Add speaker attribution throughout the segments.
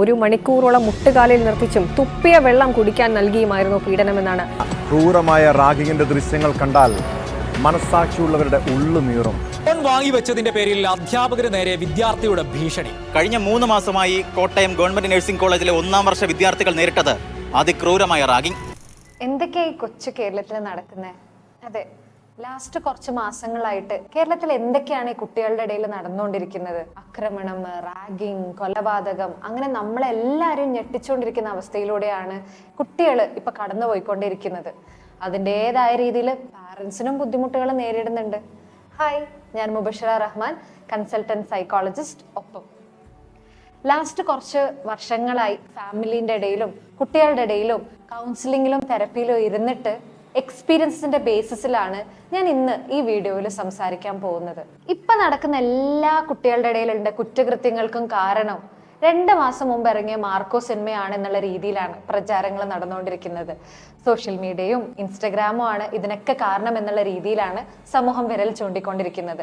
Speaker 1: ഒരു മണിക്കൂറോളം മുട്ടുകാലിൽ നിർത്തിച്ചും തുപ്പിയ വെള്ളം കുടിക്കാൻ നൽകിയുമായിരുന്നു പീഡനമെന്നാണ്.
Speaker 2: ക്രൂരമായ റാഗിങ്ങിന്റെ ദൃശ്യങ്ങൾ കണ്ടാൽ മനസ്സാക്ഷിയുള്ളവരുടെ ഉള്ളു നീറും.
Speaker 3: ഫോൺ വാങ്ങിവെച്ചതിന്റെ പേരിൽ അധ്യാപകന് നേരെ വിദ്യാർത്ഥിയുടെ ഭീഷണി.
Speaker 4: കഴിഞ്ഞ മൂന്ന് മാസമായി കോട്ടയം ഗവൺമെന്റ് നഴ്സിംഗ് കോളേജിലെ ഒന്നാം വർഷ വിദ്യാർത്ഥികൾ നേരിട്ടത് അതിക്രൂരമായ റാഗിങ്.
Speaker 5: എന്തൊക്കെയാ ഈ കൊച്ചു കേരളത്തിൽ നടക്കുന്നത് അതെ ലാസ്റ്റ് കുറച്ച് മാസങ്ങളായിട്ട് കേരളത്തിൽ എന്തൊക്കെയാണ് ഈ കുട്ടികളുടെ ഇടയിൽ നടന്നുകൊണ്ടിരിക്കുന്നത്? ആക്രമണം റാഗിങ് കൊലപാതകം അങ്ങനെ നമ്മളെല്ലാവരും ഞെട്ടിച്ചുകൊണ്ടിരിക്കുന്ന അവസ്ഥയിലൂടെയാണ് കുട്ടികൾ ഇപ്പൊ കടന്നുപോയിക്കൊണ്ടിരിക്കുന്നത്. അതിന്റെതായ രീതിയിൽ പാരൻസിനും ബുദ്ധിമുട്ടുകൾ നേരിടുന്നുണ്ട്. ഹായ് ഞാൻ മുബഷറ റഹ്മാൻ കൺസൾട്ടന്റ് സൈക്കോളജിസ്റ്റ് ഒപ്പം. ലാസ്റ്റ് കുറച്ച് വർഷങ്ങളായി ഫാമിലിന്റെ ഇടയിലും കുട്ടികളുടെ ഇടയിലും കൗൺസിലിങ്ങിലും തെറപ്പിയിലും ഇരുന്നിട്ട് എക്സ്പീരിയൻസിന്റെ ബേസിസിലാണ് ഞാൻ ഇന്ന് ഈ വീഡിയോയിൽ സംസാരിക്കാൻ പോകുന്നത്. ഇപ്പൊ നടക്കുന്ന എല്ലാ കുട്ടികളുടെ ഇടയിലുണ്ട് കുറ്റകൃത്യങ്ങൾക്കും കാരണം രണ്ട് മാസം മുമ്പ് ഇറങ്ങിയ മാർക്കോ സിനിമയാണ് എന്നുള്ള രീതിയിലാണ് പ്രചാരങ്ങൾ നടന്നുകൊണ്ടിരിക്കുന്നത്. സോഷ്യൽ മീഡിയയും ഇൻസ്റ്റഗ്രാമും ആണ് ഇതിനൊക്കെ കാരണം എന്നുള്ള രീതിയിലാണ് സമൂഹം വിരൽ ചൂണ്ടിക്കൊണ്ടിരിക്കുന്നത്.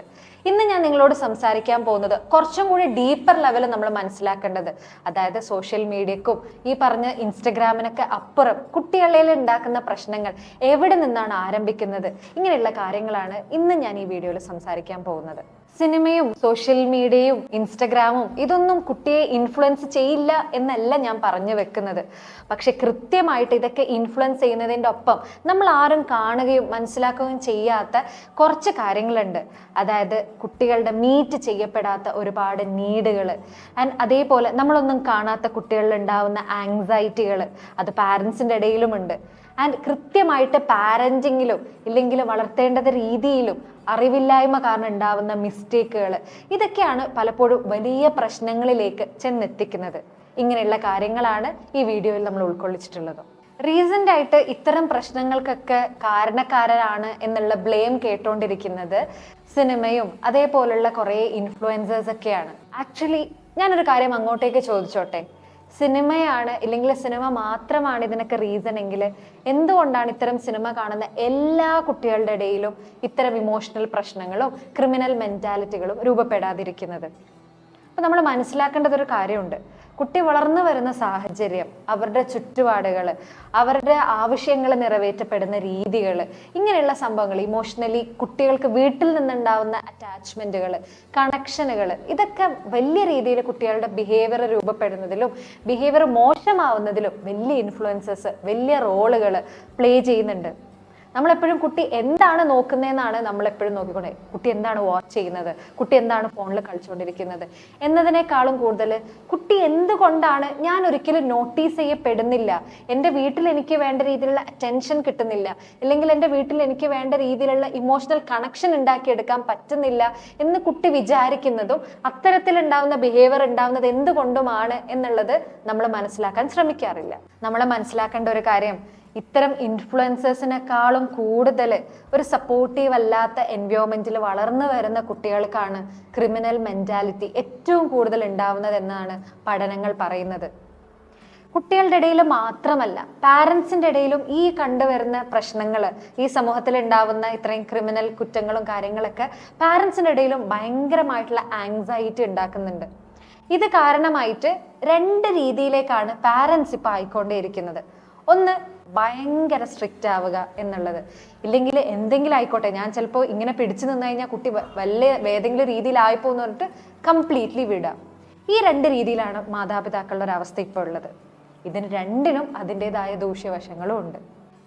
Speaker 5: ഇന്ന് ഞാൻ നിങ്ങളോട് സംസാരിക്കാൻ പോകുന്നത് കുറച്ചും കൂടി ഡീപ്പർ ലെവലിൽ നമ്മൾ മനസ്സിലാക്കേണ്ടത്. അതായത് സോഷ്യൽ മീഡിയക്കും ഈ പറഞ്ഞ ഇൻസ്റ്റഗ്രാമിനൊക്കെ അപ്പുറം കുട്ടികളിൽ ഉണ്ടാക്കുന്ന പ്രശ്നങ്ങൾ എവിടെ നിന്നാണ് ആരംഭിക്കുന്നത്? ഇങ്ങനെയുള്ള കാര്യങ്ങളാണ് ഇന്ന് ഞാൻ ഈ വീഡിയോയിൽ സംസാരിക്കാൻ പോകുന്നത്. സിനിമയും സോഷ്യൽ മീഡിയയും ഇൻസ്റ്റഗ്രാമും ഇതൊന്നും കുട്ടിയെ ഇൻഫ്ലുവൻസ് ചെയ്യില്ല എന്നല്ല ഞാൻ പറഞ്ഞു വെക്കുന്നത്. പക്ഷെ കൃത്യമായിട്ട് ഇതൊക്കെ ഇൻഫ്ലുവൻസ് ചെയ്യുന്നതിന്റെ ഒപ്പം നമ്മൾ ആരും കാണുകയും മനസ്സിലാക്കുകയും ചെയ്യാത്ത കുറച്ച് കാര്യങ്ങളുണ്ട്. അതായത് കുട്ടികളുടെ മീറ്റ് ചെയ്യപ്പെടാത്ത ഒരുപാട് നീഡുകൾ ആൻഡ് അതേപോലെ നമ്മളൊന്നും കാണാത്ത കുട്ടികളിൽ ഉണ്ടാവുന്ന ആങ്സൈറ്റികൾ അത് പാരൻസിന്റെ ഇടയിലുമുണ്ട്. ആൻഡ് കൃത്യമായിട്ട് പാരന്റിങ്ങിലും ഇല്ലെങ്കിൽ വളർത്തേണ്ടത് രീതിയിലും അറിവില്ലായ്മ കാരണം ഉണ്ടാവുന്ന മിസ്റ്റേക്കുകൾ ഇതൊക്കെയാണ് പലപ്പോഴും വലിയ പ്രശ്നങ്ങളിലേക്ക് ചെന്നെത്തിക്കുന്നത്. ഇങ്ങനെയുള്ള കാര്യങ്ങളാണ് ഈ വീഡിയോയിൽ നമ്മൾ ഉൾക്കൊള്ളിച്ചിട്ടുള്ളത്. റീസെന്റ് ആയിട്ട് ഇത്തരം പ്രശ്നങ്ങൾക്കൊക്കെ കാരണക്കാരനാണ് എന്നുള്ള ബ്ലെയിം കേട്ടോണ്ടിരിക്കുന്നത് സിനിമയും അതേപോലുള്ള കുറേ ഇൻഫ്ലുവൻസേഴ്സ് ഒക്കെയാണ്. ആക്ച്വലി ഞാനൊരു കാര്യം അങ്ങോട്ടേക്ക് ചോദിച്ചോട്ടെ? സിനിമയാണ് ഇല്ലെങ്കിൽ സിനിമ മാത്രമാണ് ഇതിനൊക്കെ റീസൺ എങ്കിൽ എന്തുകൊണ്ടാണ് ഇത്തരം സിനിമ കാണുന്ന എല്ലാ കുട്ടികളുടെ ഇടയിലും ഇത്തരം ഇമോഷണൽ പ്രശ്നങ്ങളും ക്രിമിനൽ മെന്റാലിറ്റികളും രൂപപ്പെടാതിരിക്കുന്നത്? അപ്പൊ നമ്മൾ മനസ്സിലാക്കേണ്ടത് ഒരു കാര്യമുണ്ട്. കുട്ടി വളർന്നു വരുന്ന സാഹചര്യം അവരുടെ ചുറ്റുപാടുകൾ അവരുടെ ആവശ്യങ്ങൾ നിറവേറ്റപ്പെടുന്ന രീതികൾ ഇങ്ങനെയുള്ള സംഭവങ്ങൾ ഇമോഷണലി കുട്ടികൾക്ക് വീട്ടിൽ നിന്നുണ്ടാവുന്ന അറ്റാച്ച്മെന്റുകൾ കണക്ഷനുകൾ ഇതൊക്കെ വലിയ രീതിയിൽ കുട്ടികളുടെ ബിഹേവിയർ രൂപപ്പെടുന്നതിലും ബിഹേവിയർ മോശമാവുന്നതിലും വലിയ ഇൻഫ്ലുവൻസസ് വലിയ റോളുകൾ പ്ലേ ചെയ്യുന്നുണ്ട്. നമ്മളെപ്പോഴും കുട്ടി എന്താണ് നോക്കുന്നതെന്നാണ് നമ്മളെപ്പോഴും നോക്കിക്കൊണ്ടേ. കുട്ടി എന്താണ് വാച്ച് ചെയ്യുന്നത്? കുട്ടി എന്താണ് ഫോണിൽ കളിച്ചുകൊണ്ടിരിക്കുന്നത്? എന്നതിനേക്കാളും കൂടുതൽ കുട്ടി എന്തുകൊണ്ടാണ് ഞാൻ ഒരിക്കലും നോട്ടീസ് ചെയ്യപ്പെടുന്നില്ല? എന്റെ വീട്ടിൽ എനിക്ക് വേണ്ട രീതിയിലുള്ള അറ്റൻഷൻ കിട്ടുന്നില്ല. അല്ലെങ്കിൽ എന്റെ വീട്ടിൽ എനിക്ക് വേണ്ട രീതിയിലുള്ള ഇമോഷണൽ കണക്ഷൻ ഉണ്ടാക്കിയെടുക്കാൻ പറ്റുന്നില്ല എന്ന് കുട്ടി വിചാരിക്കുന്നതും അത്തരത്തിലുണ്ടാവുന്ന ബിഹേവിയർ ഉണ്ടാവുന്നത് എന്തുകൊണ്ടുമാണ് എന്നുള്ളത് നമ്മൾ മനസ്സിലാക്കാൻ ശ്രമിക്കാറില്ല. നമ്മൾ മനസ്സിലാക്കേണ്ട ഒരു കാര്യം ഇത്തരം ഇൻഫ്ലുവൻസേഴ്സിനെക്കാളും കൂടുതൽ ഒരു സപ്പോർട്ടീവ് അല്ലാത്ത എൻവയോൺമെന്റിൽ വളർന്നു വരുന്ന കുട്ടികൾക്കാണ് ക്രിമിനൽ മെന്റാലിറ്റി ഏറ്റവും കൂടുതൽ ഉണ്ടാവുന്നത് എന്നാണ് പഠനങ്ങൾ പറയുന്നത്. കുട്ടികളുടെ ഇടയിൽ മാത്രമല്ല പാരൻസിന്റെ ഇടയിലും ഈ കണ്ടുവരുന്ന പ്രശ്നങ്ങൾ ഈ സമൂഹത്തിൽ ഉണ്ടാവുന്ന ഇത്രയും ക്രിമിനൽ കുറ്റങ്ങളും കാര്യങ്ങളൊക്കെ പാരൻസിന്റെ ഇടയിലും ഭയങ്കരമായിട്ടുള്ള ആങ്സൈറ്റി ഉണ്ടാക്കുന്നുണ്ട്. ഇത് കാരണമായിട്ട് രണ്ട് രീതിയിലേക്കാണ് പാരൻസ് ഇപ്പോൾ ആയിക്കൊണ്ടേയിരിക്കുന്നത്. ഒന്ന് ഭയങ്കര സ്ട്രിക്റ്റ് ആവുക എന്നുള്ളത്. ഇല്ലെങ്കിൽ എന്തെങ്കിലും ആയിക്കോട്ടെ ഞാൻ ചിലപ്പോൾ ഇങ്ങനെ പിടിച്ചു നിന്ന് കഴിഞ്ഞാൽ കുട്ടി വലിയ ഏതെങ്കിലും രീതിയിലായിപ്പോ എന്ന് പറഞ്ഞിട്ട് കംപ്ലീറ്റ്ലി വിടുക. ഈ രണ്ട് രീതിയിലാണ് മാതാപിതാക്കളുടെ ഒരു അവസ്ഥ ഇപ്പോൾ ഉള്ളത്. ഇതിന് രണ്ടിനും അതിന്റെതായ ദൂഷ്യവശങ്ങളും ഉണ്ട്.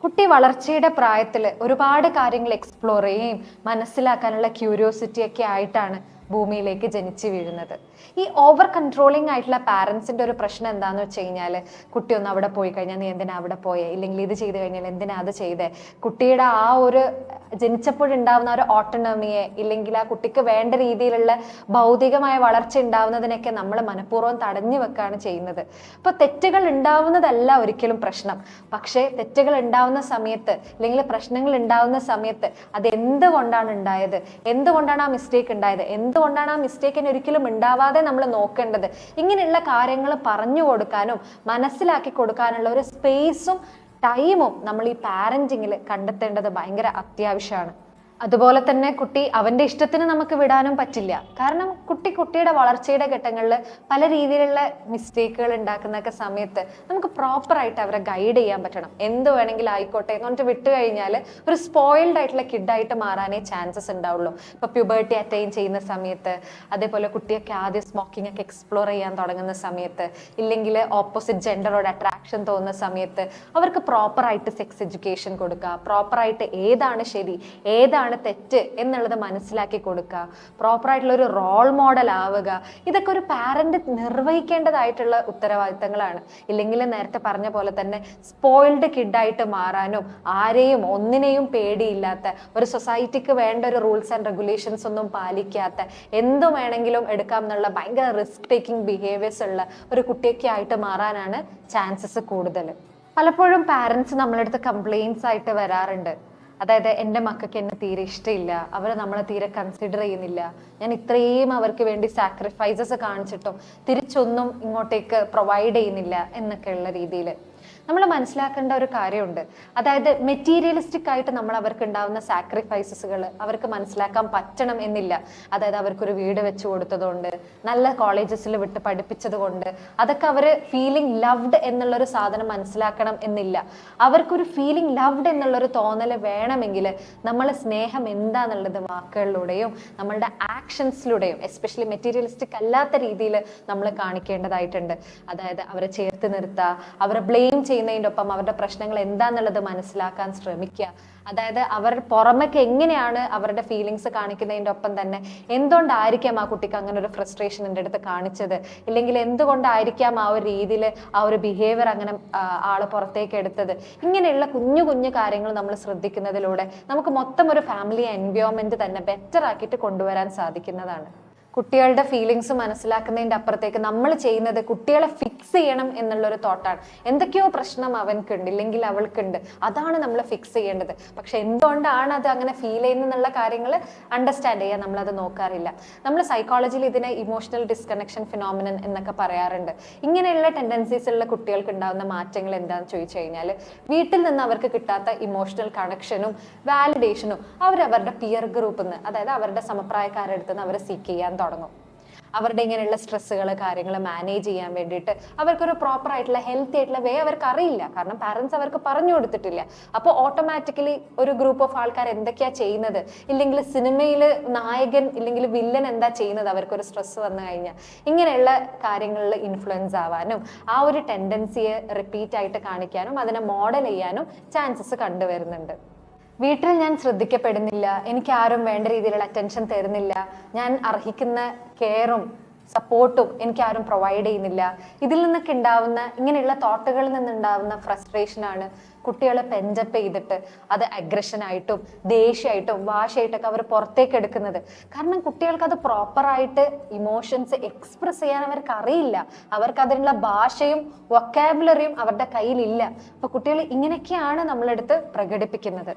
Speaker 5: കുട്ടി വളർച്ചയുടെ പ്രായത്തിൽ ഒരുപാട് കാര്യങ്ങൾ എക്സ്പ്ലോർ ചെയ്യുകയും മനസ്സിലാക്കാനുള്ള ക്യൂരിയോസിറ്റി ഒക്കെ ആയിട്ടാണ് ഭൂമിയിലേക്ക് ജനിച്ചു വീഴുന്നത്. ഈ ഓവർ കൺട്രോളിംഗ് ആയിട്ടുള്ള പാരൻസിന്റെ ഒരു പ്രശ്നം എന്താന്ന് വെച്ച് കഴിഞ്ഞാൽ കുട്ടി ഒന്ന് അവിടെ പോയി കഴിഞ്ഞാൽ നീ എന്തിനാ അവിടെ പോയേ? ഇല്ലെങ്കിൽ ഇത് ചെയ്ത് കഴിഞ്ഞാൽ എന്തിനാ അത് ചെയ്തേ? കുട്ടിയുടെ ആ ഒരു ജനിച്ചപ്പോഴുണ്ടാവുന്ന ഒരു ഓട്ടോണമിയെ ഇല്ലെങ്കിൽ ആ കുട്ടിക്ക് വേണ്ട രീതിയിലുള്ള ഭൗതികമായ വളർച്ച ഉണ്ടാവുന്നതിനൊക്കെ നമ്മൾ മനഃപൂർവം തടഞ്ഞു വെക്കുകയാണ് ചെയ്യുന്നത്. അപ്പോൾ തെറ്റുകൾ ഉണ്ടാവുന്നതല്ല ഒരിക്കലും പ്രശ്നം. പക്ഷേ തെറ്റുകൾ ഉണ്ടാവുന്ന സമയത്ത് അല്ലെങ്കിൽ പ്രശ്നങ്ങൾ ഉണ്ടാവുന്ന സമയത്ത് അത് എന്തുകൊണ്ടാണ് ഉണ്ടായത്? എന്തുകൊണ്ടാണ് ആ മിസ്റ്റേക്ക് ഉണ്ടായത്? എന്തുകൊണ്ടാണ് ആ മിസ്റ്റേക്കിന് ഒരിക്കലും ഉണ്ടാവാതെ നമ്മൾ നോക്കേണ്ടത് ഇങ്ങനെയുള്ള കാര്യങ്ങൾ പറഞ്ഞു കൊടുക്കാനും മനസ്സിലാക്കി കൊടുക്കാനുള്ള ഒരു സ്പേസും ടൈമും നമ്മൾ ഈ പാരന്റിങ്ങിൽ കണ്ടെത്തേണ്ടത് ഭയങ്കര അത്യാവശ്യമാണ്. അതുപോലെ തന്നെ കുട്ടി അവന്റെ ഇഷ്ടത്തിന് നമുക്ക് വിടാനും പറ്റില്ല. കാരണം കുട്ടി കുട്ടിയുടെ വളർച്ചയുടെ ഘട്ടങ്ങളിൽ പല രീതിയിലുള്ള മിസ്റ്റേക്കുകൾ ഉണ്ടാക്കുന്നൊക്കെ സമയത്ത് നമുക്ക് പ്രോപ്പറായിട്ട് അവരെ ഗൈഡ് ചെയ്യാൻ പറ്റണം. എന്ത് വേണമെങ്കിലും ആയിക്കോട്ടെ എന്ന് പറഞ്ഞിട്ട് വിട്ടു കഴിഞ്ഞാൽ ഒരു സ്പോയിൽഡ് ആയിട്ടുള്ള കിഡായിട്ട് മാറാനേ ചാൻസസ് ഉണ്ടാവുള്ളൂ. ഇപ്പോൾ പ്യൂബേർട്ടി അറ്റൈൻ ചെയ്യുന്ന സമയത്ത് അതേപോലെ കുട്ടിയൊക്കെ ആദ്യം സ്മോക്കിംഗ് ഒക്കെ എക്സ്പ്ലോർ ചെയ്യാൻ തുടങ്ങുന്ന സമയത്ത് ഇല്ലെങ്കിൽ ഓപ്പോസിറ്റ് ജെൻഡറോട് അട്രാക്ഷൻ തോന്നുന്ന സമയത്ത് അവർക്ക് പ്രോപ്പറായിട്ട് സെക്സ് എഡ്യൂക്കേഷൻ കൊടുക്കുക പ്രോപ്പറായിട്ട് ഏതാണ് ശരി ഏതാണ് തെറ്റ് എന്നുള്ളത് മനസ്സിലാക്കി കൊടുക്കുക പ്രോപ്പർ ആയിട്ടുള്ള ഒരു റോൾ മോഡൽ ആവുക ഇതൊക്കെ ഒരു പാരന്റ് നിർവഹിക്കേണ്ടതായിട്ടുള്ള ഉത്തരവാദിത്തങ്ങളാണ്. ഇല്ലെങ്കിൽ നേരത്തെ പറഞ്ഞ പോലെ തന്നെ സ്പോയിൽഡ് കിഡായിട്ട് മാറാനും ആരെയും ഒന്നിനെയും പേടിയില്ലാത്ത ഒരു സൊസൈറ്റിക്ക് വേണ്ട ഒരു റൂൾസ് ആൻഡ് റെഗുലേഷൻസ് ഒന്നും പാലിക്കാത്ത എന്തു വേണമെങ്കിലും എടുക്കാം എന്നുള്ള ഭയങ്കര റിസ്ക് ടേക്കിംഗ് ബിഹേവിയേഴ്സ് ഉള്ള ഒരു കുട്ടിയൊക്കെ ആയിട്ട് മാറാനാണ് ചാൻസസ് കൂടുതൽ. പലപ്പോഴും പാരൻസ് നമ്മളടുത്ത് കംപ്ലയിൻസ് ആയിട്ട് വരാറുണ്ട്. അതായത് എന്റെ മക്കൾക്ക് എന്നെ തീരെ ഇഷ്ടമില്ല. അവർ നമ്മളെ തീരെ കൺസിഡർ ചെയ്യുന്നില്ല. ഞാൻ ഇത്രയും അവർക്ക് വേണ്ടി സാക്രിഫൈസസ് കാണിച്ചിട്ടും തിരിച്ചൊന്നും ഇങ്ങോട്ടേക്ക് പ്രൊവൈഡ് ചെയ്യുന്നില്ല എന്നൊക്കെയുള്ള രീതിയിൽ. നമ്മൾ മനസ്സിലാക്കേണ്ട ഒരു കാര്യമുണ്ട്. അതായത് മെറ്റീരിയലിസ്റ്റിക് ആയിട്ട് നമ്മൾ അവർക്ക് ഉണ്ടാവുന്ന സാക്രിഫൈസസുകൾ അവർക്ക് മനസ്സിലാക്കാൻ പറ്റണം എന്നില്ല. അതായത് അവർക്കൊരു വീട് വെച്ച് കൊടുത്തതുകൊണ്ട് നല്ല കോളേജസിൽ വിട്ട് പഠിപ്പിച്ചത് കൊണ്ട് അതൊക്കെ അവർ ഫീലിംഗ് ലവ്ഡ് എന്നുള്ളൊരു സാധനം മനസ്സിലാക്കണം എന്നില്ല. അവർക്കൊരു ഫീലിംഗ് ലവ്ഡ് എന്നുള്ളൊരു തോന്നൽ വേണമെങ്കിൽ നമ്മൾ സ്നേഹം എന്താന്നുള്ളത് വാക്കുകളിലൂടെയും നമ്മളുടെ ആക്ഷൻസിലൂടെയും എസ്പെഷ്യലി മെറ്റീരിയലിസ്റ്റിക് അല്ലാത്ത രീതിയിൽ നമ്മൾ കാണിക്കേണ്ടതായിട്ടുണ്ട്. അതായത് അവരെ ചേർത്ത് നിർത്തുക അവരെ ബ്ലെയിം ചെയ്യുന്നതിന്റെ ഒപ്പം അവരുടെ പ്രശ്നങ്ങൾ എന്താണെന്നുള്ളത് മനസ്സിലാക്കാൻ ശ്രമിക്കുക. അതായത് അവർ പുറമേക്ക് എങ്ങനെയാണ് അവരുടെ ഫീലിങ്സ് കാണിക്കുന്നതിന്റെ ഒപ്പം തന്നെ എന്തുകൊണ്ടായിരിക്കാം ആ കുട്ടിക്ക് അങ്ങനെ ഒരു ഫ്രസ്ട്രേഷൻ എന്റെ അടുത്ത് കാണിച്ചത്? ഇല്ലെങ്കിൽ എന്തുകൊണ്ടായിരിക്കാം ആ ഒരു രീതിയിൽ ആ ഒരു ബിഹേവിയർ അങ്ങനെ ആൾ പുറത്തേക്ക് എടുത്തത്? ഇങ്ങനെയുള്ള കുഞ്ഞു കുഞ്ഞു കാര്യങ്ങൾ നമ്മൾ ശ്രദ്ധിക്കുന്നതിലൂടെ നമുക്ക് മൊത്തം ഒരു ഫാമിലി എൻവയോൺമെന്റ് തന്നെ ബെറ്റർ ആക്കിയിട്ട് കൊണ്ടുവരാൻ സാധിക്കുന്നതാണ്. കുട്ടികളുടെ ഫീലിങ്സ് മനസ്സിലാക്കുന്നതിന്റെ അപ്പുറത്തേക്ക് നമ്മൾ ചെയ്യുന്നത് കുട്ടികളെ ഫിക്സ് ചെയ്യണം എന്നുള്ളൊരു തോട്ടാണ് എന്തൊക്കെയോ പ്രശ്നം അവൻക്കുണ്ട് ഇല്ലെങ്കിൽ അവൾക്കുണ്ട്. അതാണ് നമ്മൾ ഫിക്സ് ചെയ്യേണ്ടത്. പക്ഷെ എന്തുകൊണ്ടാണ് അത് അങ്ങനെ ഫീൽ ചെയ്യുന്നതെന്നുള്ള കാര്യങ്ങൾ അണ്ടർസ്റ്റാൻഡ് ചെയ്യാൻ നമ്മളത് നോക്കാറില്ല. നമ്മൾ സൈക്കോളജിയിൽ ഇതിനെ ഇമോഷണൽ ഡിസ്കണക്ഷൻ ഫിനോമിനൻ എന്നൊക്കെ പറയാറുണ്ട്. ഇങ്ങനെയുള്ള ടെൻഡൻസീസ് ഉള്ള കുട്ടികൾക്ക് ഉണ്ടാകുന്ന മാറ്റങ്ങൾ എന്താണെന്ന് ചോദിച്ചു കഴിഞ്ഞാൽ വീട്ടിൽ നിന്ന് അവർക്ക് കിട്ടാത്ത ഇമോഷണൽ കണക്ഷനും വാലിഡേഷനും അവരവരുടെ പിയർ ഗ്രൂപ്പിൽ നിന്ന് അതായത് അവരുടെ സമപ്രായക്കാരുടെ അടുത്ത് നിന്ന് അവർ സീക്ക് ചെയ്യാൻ തുടങ്ങും. അവരുടെ ഇങ്ങനെയുള്ള സ്ട്രെസ്സുകൾ കാര്യങ്ങൾ മാനേജ് ചെയ്യാൻ വേണ്ടിയിട്ട് അവർക്കൊരു പ്രോപ്പർ ആയിട്ടുള്ള ഹെൽത്തി ആയിട്ടുള്ള വേ അവർക്ക് അറിയില്ല കാരണം പാരൻസ് അവർക്ക് പറഞ്ഞു കൊടുത്തിട്ടില്ല. അപ്പോൾ ഓട്ടോമാറ്റിക്കലി ഒരു ഗ്രൂപ്പ് ഓഫ് ആൾക്കാർ എന്തൊക്കെയാ ചെയ്യുന്നത്? ഇല്ലെങ്കിൽ സിനിമയിൽ നായകൻ ഇല്ലെങ്കിൽ വില്ലൻ എന്താ ചെയ്യുന്നത്? അവർക്കൊരു സ്ട്രെസ് വന്നു കഴിഞ്ഞാൽ ഇങ്ങനെയുള്ള കാര്യങ്ങളിൽ ഇൻഫ്ലുവൻസ് ആവാനും ആ ഒരു ടെൻഡൻസിയെ റിപ്പീറ്റ് ആയിട്ട് കാണിക്കാനും അതിനെ മോഡൽ ചെയ്യാനും ചാൻസസ് കണ്ടുവരുന്നുണ്ട്. വീട്ടിൽ ഞാൻ ശ്രദ്ധിക്കപ്പെടുന്നില്ല. എനിക്ക് ആരും വേണ്ട രീതിയിലുള്ള അറ്റൻഷൻ തരുന്നില്ല. ഞാൻ അർഹിക്കുന്ന കെയറും സപ്പോർട്ടും എനിക്ക് ആരും പ്രൊവൈഡ് ചെയ്യുന്നില്ല. ഇതിൽ നിന്നൊക്കെ ഉണ്ടാവുന്ന ഇങ്ങനെയുള്ള തോട്ടുകളിൽ നിന്നുണ്ടാവുന്ന ഫ്രസ്ട്രേഷനാണ് കുട്ടികളെ പെഞ്ചപ്പ് ചെയ്തിട്ട് അത് അഗ്രഷനായിട്ടും ദേഷ്യമായിട്ടും വാശയായിട്ടൊക്കെ അവർ പുറത്തേക്ക് എടുക്കുന്നത്. കാരണം കുട്ടികൾക്ക് അത് പ്രോപ്പറായിട്ട് ഇമോഷൻസ് എക്സ്പ്രസ് ചെയ്യാൻ അവർക്ക് അറിയില്ല. അവർക്ക് അതിനുള്ള ഭാഷയും വൊക്കാബുലറിയും അവരുടെ കയ്യിലില്ല. അപ്പൊ കുട്ടികൾ ഇങ്ങനെയൊക്കെയാണ് നമ്മളെടുത്ത് പ്രകടിപ്പിക്കുന്നത്.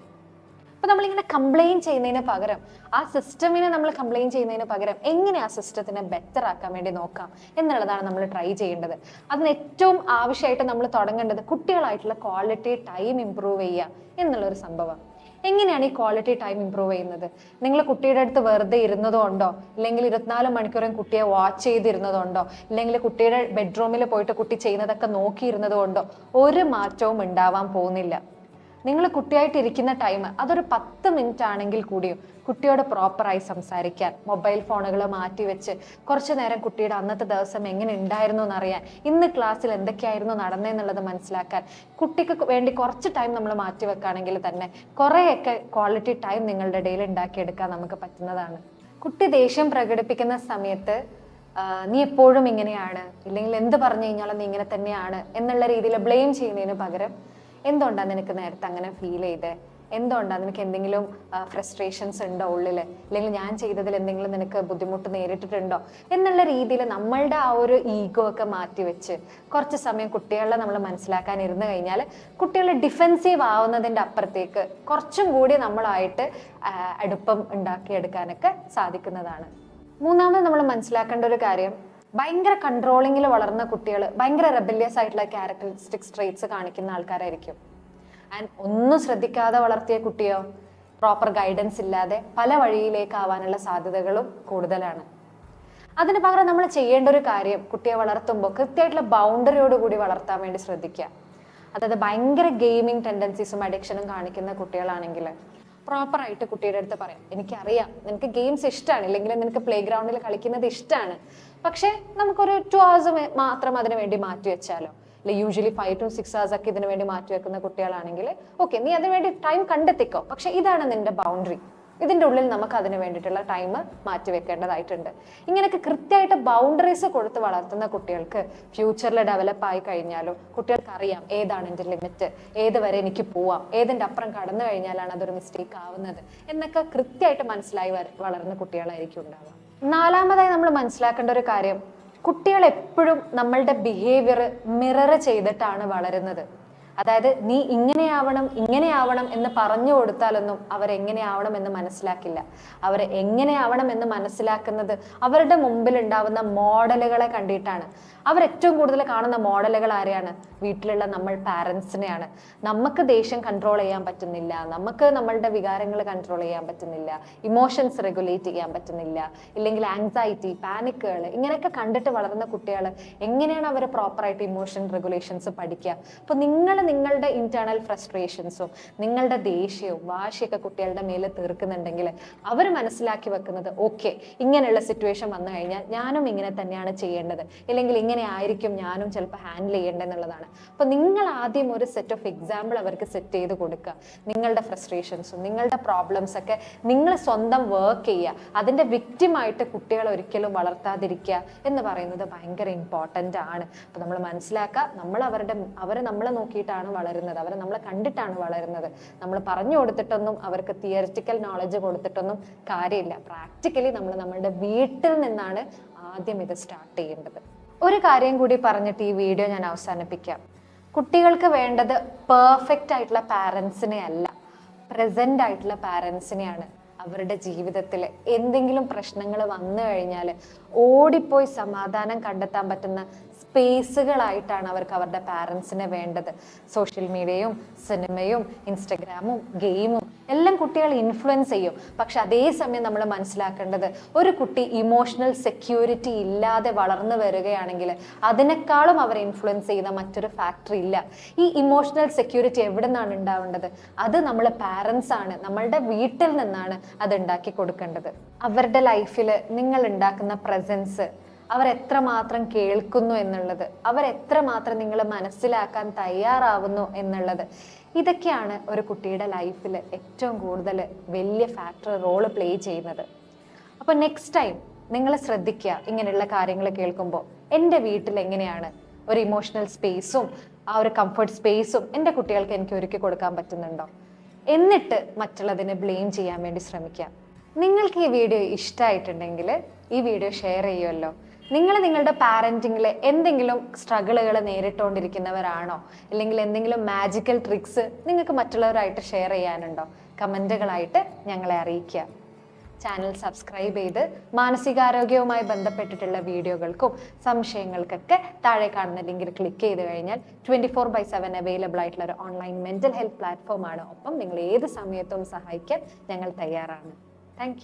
Speaker 5: അപ്പൊ നമ്മളിങ്ങനെ കംപ്ലൈൻ ചെയ്യുന്നതിന് പകരം ആ സിസ്റ്റമിനെ നമ്മൾ കംപ്ലൈൻ ചെയ്യുന്നതിന് പകരം എങ്ങനെ ആ സിസ്റ്റത്തിനെ ബെറ്റർ ആക്കാൻ വേണ്ടി നോക്കാം എന്നുള്ളതാണ് നമ്മൾ ട്രൈ ചെയ്യേണ്ടത്. അതിന് ഏറ്റവും ആവശ്യമായിട്ട് നമ്മൾ തുടങ്ങേണ്ടത് കുട്ടികളായിട്ടുള്ള ക്വാളിറ്റി ടൈം ഇമ്പ്രൂവ് ചെയ്യുക എന്നുള്ളൊരു സംഭവം. എങ്ങനെയാണ് ഈ ക്വാളിറ്റി ടൈം ഇമ്പ്രൂവ് ചെയ്യുന്നത്? നിങ്ങൾ കുട്ടിയുടെ അടുത്ത് വെറുതെ ഇരുന്നതുകൊണ്ടോ അല്ലെങ്കിൽ ഇരുപത്തിനാല് മണിക്കൂറും കുട്ടിയെ വാച്ച് ചെയ്തിരുന്നതുകൊണ്ടോ അല്ലെങ്കിൽ കുട്ടിയുടെ ബെഡ്റൂമിൽ പോയിട്ട് കുട്ടി ചെയ്യുന്നതൊക്കെ നോക്കിയിരുന്നതുകൊണ്ടോ ഒരു മാറ്റവും ഉണ്ടാവാൻ പോകുന്നില്ല. നിങ്ങൾ കുട്ടിയായിട്ട് ഇരിക്കുന്ന ടൈം അതൊരു പത്ത് മിനിറ്റ് ആണെങ്കിൽ കൂടിയും കുട്ടിയോട് പ്രോപ്പറായി സംസാരിക്കാൻ മൊബൈൽ ഫോണുകൾ മാറ്റി വെച്ച് കുറച്ച് നേരം കുട്ടിയുടെ അന്നത്തെ ദിവസം എങ്ങനെ ഉണ്ടായിരുന്നു എന്നറിയാൻ ഇന്ന് ക്ലാസ്സിൽ എന്തൊക്കെയായിരുന്നു നടന്നതെന്നുള്ളത് മനസ്സിലാക്കാൻ കുട്ടിക്ക് വേണ്ടി കുറച്ച് ടൈം നമ്മൾ മാറ്റി വെക്കുകയാണെങ്കിൽ തന്നെ കുറേയൊക്കെ ക്വാളിറ്റി ടൈം നിങ്ങളുടെ ഇടയിൽ ഉണ്ടാക്കിയെടുക്കാൻ നമുക്ക് പറ്റുന്നതാണ്. കുട്ടി ദേഷ്യം പ്രകടിപ്പിക്കുന്ന സമയത്ത് നീ എപ്പോഴും ഇങ്ങനെയാണ്? ഇല്ലെങ്കിൽ എന്ത് പറഞ്ഞു കഴിഞ്ഞാലും നീ ഇങ്ങനെ തന്നെയാണ്? എന്നുള്ള രീതിയിൽ ബ്ലെയിം ചെയ്യുന്നതിന് പകരം എന്തുകൊണ്ടാണ് നിനക്ക് നേരത്തെ അങ്ങനെ ഫീൽ ചെയ്തേ? എന്തുകൊണ്ടാണ് നിനക്ക് എന്തെങ്കിലും ഫ്രസ്ട്രേഷൻസ് ഉണ്ടോ ഉള്ളിൽ അല്ലെങ്കിൽ ഞാൻ ചെയ്തതിൽ എന്തെങ്കിലും നിനക്ക് ബുദ്ധിമുട്ട് നേരിട്ടിട്ടുണ്ടോ? എന്നുള്ള രീതിയിൽ നമ്മളുടെ ആ ഒരു ഈഗോ ഒക്കെ മാറ്റി വെച്ച് കുറച്ച് സമയം കുട്ടികളെ നമ്മൾ മനസ്സിലാക്കാൻ ഇരുന്ന് കഴിഞ്ഞാൽ കുട്ടികൾ ഡിഫെൻസീവ് ആവുന്നതിന്റെ അപ്പുറത്തേക്ക് കുറച്ചും കൂടി നമ്മളായിട്ട് അടുപ്പം ഉണ്ടാക്കിയെടുക്കാനൊക്കെ സാധിക്കുന്നതാണ്. മൂന്നാമത് നമ്മൾ മനസ്സിലാക്കേണ്ട ഒരു കാര്യം ഭയങ്കര കൺട്രോളിങ്ങിൽ വളർന്ന കുട്ടികൾ ഭയങ്കര റെബല്യസ് ആയിട്ടുള്ള ക്യാരക്ടറിസ്റ്റിക്സ് ട്രേറ്റ്സ് കാണിക്കുന്ന ആൾക്കാരായിരിക്കും. ആൻഡ് ഒന്നും ശ്രദ്ധിക്കാതെ വളർത്തിയ കുട്ടിയോ പ്രോപ്പർ ഗൈഡൻസ് ഇല്ലാതെ പല വഴിയിലേക്കാവാനുള്ള സാധ്യതകളും കൂടുതലാണ്. അതിന് പകരം നമ്മൾ ചെയ്യേണ്ട ഒരു കാര്യം കുട്ടിയെ വളർത്തുമ്പോൾ കൃത്യമായിട്ടുള്ള ബൗണ്ടറിയോട് കൂടി വളർത്താൻ വേണ്ടി ശ്രദ്ധിക്കുക. അതായത് ഭയങ്കര ഗെയിമിങ് ടെൻഡൻസീസും അഡിക്ഷനും കാണിക്കുന്ന കുട്ടികളാണെങ്കിൽ പ്രോപ്പറായിട്ട് കുട്ടിയുടെ അടുത്ത് പറയാം എനിക്കറിയാം നിനക്ക് ഗെയിംസ് ഇഷ്ടമാണ് ഇല്ലെങ്കിൽ നിനക്ക് പ്ലേ ഗ്രൗണ്ടിൽ കളിക്കുന്നത് ഇഷ്ടമാണ് പക്ഷേ നമുക്കൊരു ടു ഹവേഴ്സ് മാത്രം അതിന് വേണ്ടി മാറ്റി വെച്ചാലോ? അല്ലെ usually five to six hours ഒക്കെ ഇതിനു വേണ്ടി മാറ്റി വെക്കുന്ന കുട്ടികളാണെങ്കിൽ ഓക്കെ നീ അതിന് വേണ്ടി ടൈം കണ്ടെത്തിക്കോ. പക്ഷെ ഇതാണ് നിന്റെ ബൗണ്ടറി ഇതിന്റെ ഉള്ളിൽ നമുക്ക് അതിന് വേണ്ടിയിട്ടുള്ള ടൈം മാറ്റി വെക്കേണ്ടതായിട്ടുണ്ട്. ഇങ്ങനെയൊക്കെ കൃത്യമായിട്ട് ബൗണ്ടറീസ് കൊടുത്ത് വളർത്തുന്ന കുട്ടികൾക്ക് ഫ്യൂച്ചറിൽ ഡെവലപ്പ് ആയി കഴിഞ്ഞാലും കുട്ടികൾക്ക് അറിയാം ഏതാണ് എന്റെ ലിമിറ്റ് ഏത് വരെ എനിക്ക് പോവാം ഏതിന്റെ അപ്പുറം കടന്നു കഴിഞ്ഞാലാണ് അതൊരു മിസ്റ്റേക്ക് ആവുന്നത് എന്നൊക്കെ കൃത്യമായിട്ട് മനസ്സിലായി വളർന്ന കുട്ടികളായിരിക്കും ഉണ്ടാവുക. നാലാമതായി നമ്മൾ മനസ്സിലാക്കേണ്ട ഒരു കാര്യം കുട്ടികൾ എപ്പോഴും നമ്മളുടെ ബിഹേവിയർ മിറർ ചെയ്തിട്ടാണ് വളരുന്നത്. അതായത് നീ ഇങ്ങനെയാവണം ഇങ്ങനെയാവണം എന്ന് പറഞ്ഞു കൊടുത്താലൊന്നും അവരെങ്ങനെയാവണം എന്ന് മനസ്സിലാക്കില്ല. അവർ എങ്ങനെയാവണം എന്ന് മനസ്സിലാക്കുന്നത് അവരുടെ മുമ്പിൽ ഉണ്ടാവുന്ന മോഡലുകളെ കണ്ടിട്ടാണ്. അവർ ഏറ്റവും കൂടുതൽ കാണുന്ന മോഡലുകൾ ആരെയാണ്? വീട്ടിലുള്ള നമ്മൾ പാരൻസിനെയാണ്. നമുക്ക് ദേഷ്യം കൺട്രോൾ ചെയ്യാൻ പറ്റുന്നില്ല. നമുക്ക് നമ്മളുടെ വികാരങ്ങൾ കൺട്രോൾ ചെയ്യാൻ പറ്റുന്നില്ല. ഇമോഷൻസ് റെഗുലേറ്റ് ചെയ്യാൻ പറ്റുന്നില്ല. ഇല്ലെങ്കിൽ ആങ്സൈറ്റി പാനിക്കുകൾ ഇങ്ങനെയൊക്കെ കണ്ടിട്ട് വളർന്ന കുട്ടികൾ എങ്ങനെയാണ് അവർ പ്രോപ്പറായിട്ട് ഇമോഷൻ റെഗുലേഷൻസ് പഠിക്കുക? അപ്പോൾ നിങ്ങൾ നിങ്ങളുടെ ഇന്റേണൽ ഫ്രസ്ട്രേഷൻസും നിങ്ങളുടെ ദേഷ്യവും വാശിയൊക്കെ കുട്ടികളുടെ മേലെ തീർക്കുന്നുണ്ടെങ്കിൽ അവർ മനസ്സിലാക്കി വെക്കുന്നത് ഓക്കെ ഇങ്ങനെയുള്ള സിറ്റുവേഷൻ വന്നു കഴിഞ്ഞാൽ ഞാനും ഇങ്ങനെ തന്നെയാണ് ചെയ്യേണ്ടത്. ഇല്ലെങ്കിൽ ഇങ്ങനെ ആയിരിക്കും ഞാനും ചിലപ്പോൾ ഹാൻഡിൽ ചെയ്യേണ്ടത് എന്നുള്ളതാണ് അപ്പോൾ നിങ്ങൾ ആദ്യം ഒരു സെറ്റ് ഓഫ് എക്സാമ്പിൾ അവർക്ക് സെറ്റ് ചെയ്ത് കൊടുക്കുക. നിങ്ങളുടെ ഫ്രസ്ട്രേഷൻസും നിങ്ങളുടെ പ്രോബ്ലംസ് ഒക്കെ നിങ്ങൾ സ്വന്തം വർക്ക് ചെയ്യുക. അതിന്റെ വിക്റ്റിമായിട്ട് കുട്ടികളെ ഒരിക്കലും വളർത്താതിരിക്കുക എന്ന് പറയുന്നത് ഭയങ്കര ഇമ്പോർട്ടന്റ് ആണ്. അപ്പോൾ നമ്മൾ മനസ്സിലാക്കുക നമ്മൾ അവരുടെ അവരെ നമ്മളെ നോക്കിയിട്ടാണ് വളരുന്നത്. അവരെ നമ്മളെ കണ്ടിട്ടാണ് വളരുന്നത്. നമ്മൾ പറഞ്ഞു കൊടുത്തിട്ടൊന്നും അവർക്ക് തിയറിറ്റിക്കൽ നോളജ് കൊടുത്തിട്ടൊന്നും കാര്യമില്ല. പ്രാക്ടിക്കലി നമ്മൾ നമ്മളുടെ വീട്ടിൽ നിന്നാണ് ആദ്യം ഇത് സ്റ്റാർട്ട് ചെയ്യേണ്ടത്. ഒരു കാര്യം കൂടി പറഞ്ഞിട്ട് ഈ വീഡിയോ ഞാൻ അവസാനിപ്പിക്കാം. കുട്ടികൾക്ക് വേണ്ടത് പെർഫെക്റ്റ് ആയിട്ടുള്ള പാരൻസിനെ അല്ല പ്രസന്റ് ആയിട്ടുള്ള പാരൻസിനെയാണ് അവരുടെ ജീവിതത്തിൽ എന്തെങ്കിലും പ്രശ്നങ്ങൾ വന്നു കഴിഞ്ഞാൽ ഓടിപ്പോയി സമാധാനം കണ്ടെത്താൻ പറ്റുന്ന സ്പേസുകളായിട്ടാണ് അവർക്ക് അവരുടെ പാരൻസിനെ വേണ്ടത്. സോഷ്യൽ മീഡിയയും സിനിമയും ഇൻസ്റ്റഗ്രാമും ഗെയിമും എല്ലാം കുട്ടികൾ ഇൻഫ്ലുവൻസ് ചെയ്യും. പക്ഷെ അതേ സമയം നമ്മൾ മനസ്സിലാക്കേണ്ടത് ഒരു കുട്ടി ഇമോഷണൽ സെക്യൂരിറ്റി ഇല്ലാതെ വളർന്നു വരികയാണെങ്കിൽ അതിനേക്കാളും അവരെ ഇൻഫ്ലുവൻസ് ചെയ്യുന്ന മറ്റൊരു ഫാക്ടർ ഇല്ല. ഈ ഇമോഷണൽ സെക്യൂരിറ്റി എവിടെ നിന്നാണ് ഉണ്ടാവേണ്ടത്? അത് നമ്മൾ പാരൻസ് ആണ് നമ്മളുടെ വീട്ടിൽ നിന്നാണ് അത് ഉണ്ടാക്കി കൊടുക്കേണ്ടത്. അവരുടെ ലൈഫിൽ നിങ്ങൾ ഉണ്ടാക്കുന്ന പ്രസൻസ് അവർ എത്രമാത്രം കേൾക്കുന്നു എന്നുള്ളത് അവർ എത്രമാത്രം നിങ്ങൾ മനസ്സിലാക്കാൻ തയ്യാറാവുന്നു എന്നുള്ളത് ഇതൊക്കെയാണ് ഒരു കുട്ടിയുടെ ലൈഫിൽ ഏറ്റവും കൂടുതൽ വലിയ ഫാക്ടർ റോൾ പ്ലേ ചെയ്യുന്നത്. അപ്പോൾ നെക്സ്റ്റ് ടൈം നിങ്ങൾ ശ്രദ്ധിക്കുക ഇങ്ങനെയുള്ള കാര്യങ്ങൾ കേൾക്കുമ്പോൾ എന്റെ വീട്ടിൽ എങ്ങനെയാണ് ഒരു ഇമോഷണൽ സ്പേസും ആ ഒരു കംഫർട്ട് സ്പേസും എന്റെ കുട്ടികൾക്ക് എനിക്ക് ഒരുക്കി കൊടുക്കാൻ പറ്റുന്നുണ്ടോ? എന്നിട്ട് മറ്റുള്ളതിനെ ബ്ലെയിം ചെയ്യാൻ വേണ്ടി ശ്രമിക്കാം. നിങ്ങൾക്ക് ഈ വീഡിയോ ഇഷ്ടമായിട്ടുണ്ടെങ്കിൽ ഈ വീഡിയോ ഷെയർ ചെയ്യുമല്ലോ നിങ്ങൾ നിങ്ങളുടെ പാരന്റിങ്ങിൽ എന്തെങ്കിലും സ്ട്രഗിളുകൾ നേരിട്ടുകൊണ്ടിരിക്കുന്നവരാണോ അല്ലെങ്കിൽ എന്തെങ്കിലും മാജിക്കൽ ട്രിക്സ് നിങ്ങൾക്ക് മറ്റുള്ളവരായിട്ട് ഷെയർ ചെയ്യാനുണ്ടോ? കമന്റുകളായിട്ട് ഞങ്ങളെ അറിയിക്കുക. ചാനൽ സബ്സ്ക്രൈബ് ചെയ്ത് മാനസികാരോഗ്യവുമായി ബന്ധപ്പെട്ടിട്ടുള്ള വീഡിയോകൾക്കും സംശയങ്ങൾക്കൊക്കെ താഴെ കാണുന്ന ലിങ്കിൽ ക്ലിക്ക് ചെയ്ത് കഴിഞ്ഞാൽ twenty four by seven available ആയിട്ടുള്ള ഒരു ഓൺലൈൻ മെന്റൽ ഹെൽത്ത് പ്ലാറ്റ്ഫോമാണ് ഒപ്പം നിങ്ങൾ ഏത് സമയത്തും സഹായിക്കാൻ ഞങ്ങൾ തയ്യാറാണ്. താങ്ക്